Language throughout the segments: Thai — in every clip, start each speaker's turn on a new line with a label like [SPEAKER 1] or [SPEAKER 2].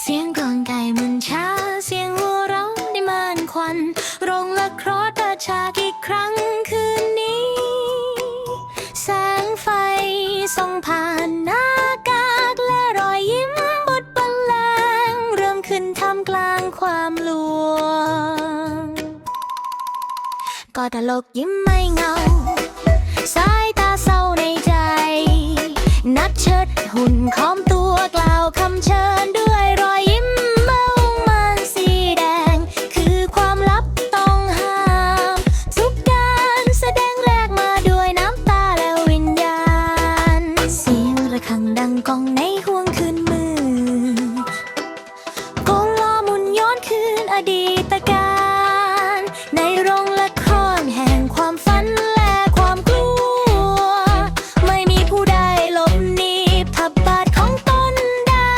[SPEAKER 1] เสียงกลองไก่หมุนช้า เสียงหัวเราะได้มานควันโรงละครเปิดฉากอีกครั้งคืนนี้ แสงไฟส่องผ่านหน้ากากและรอยยิ้มบทบรรเลงเริ่มขึ้นท่ามกลางความลวงก็ตลกยิ้มไม่เงา สายตาเศร้าในใจ นักเชิดหุ่นคอม ดังกองในห่วงคืนมือกงล้อมุนย้อนคืนอดีตการ ในโรงละครแห่งความฝันและความกลัว ไม่มีผู้ใดหลบหนีทับบาทของตนได้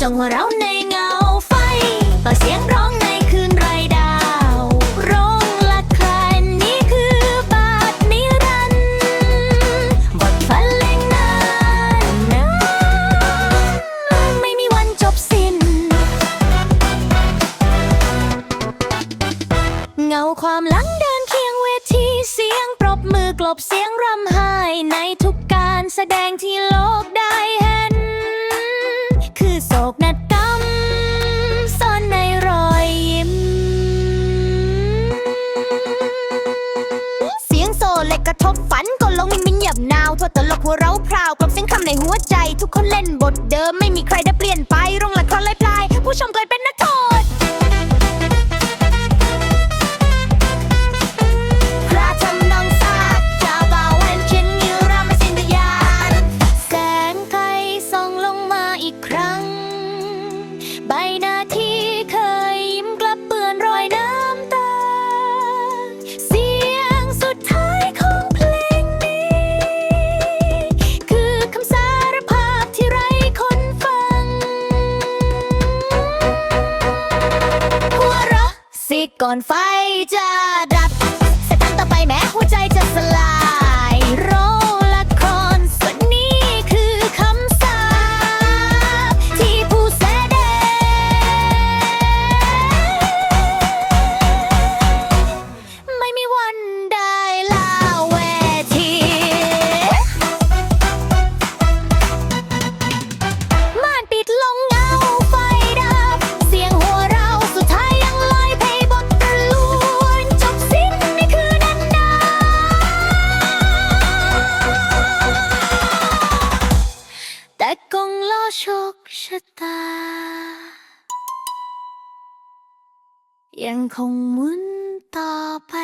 [SPEAKER 1] จงหัวเราะในเงา เสียงปรบมือกลบเสียงรำไห้ในทุกการแสดงที่โลกได้เห็น คือโศกนาฏกรรมซ่อนในรอยยิ้ม
[SPEAKER 2] เสียงโซเล็กกระทบฝันก็ลงมินมินหยับนาวโทษตลกหัวเราพราวกลบเสียงคำในหัวใจ ทุกคนเล่นบทเดิมไม่มีใครได้เปลี่ยนไปรงละครเลยปลาย ผู้ชมกลายเป็น ก่อน
[SPEAKER 1] ไฟ
[SPEAKER 2] จะดับ
[SPEAKER 1] งล้อโชคชะตา ยังคงหมุนต่อไป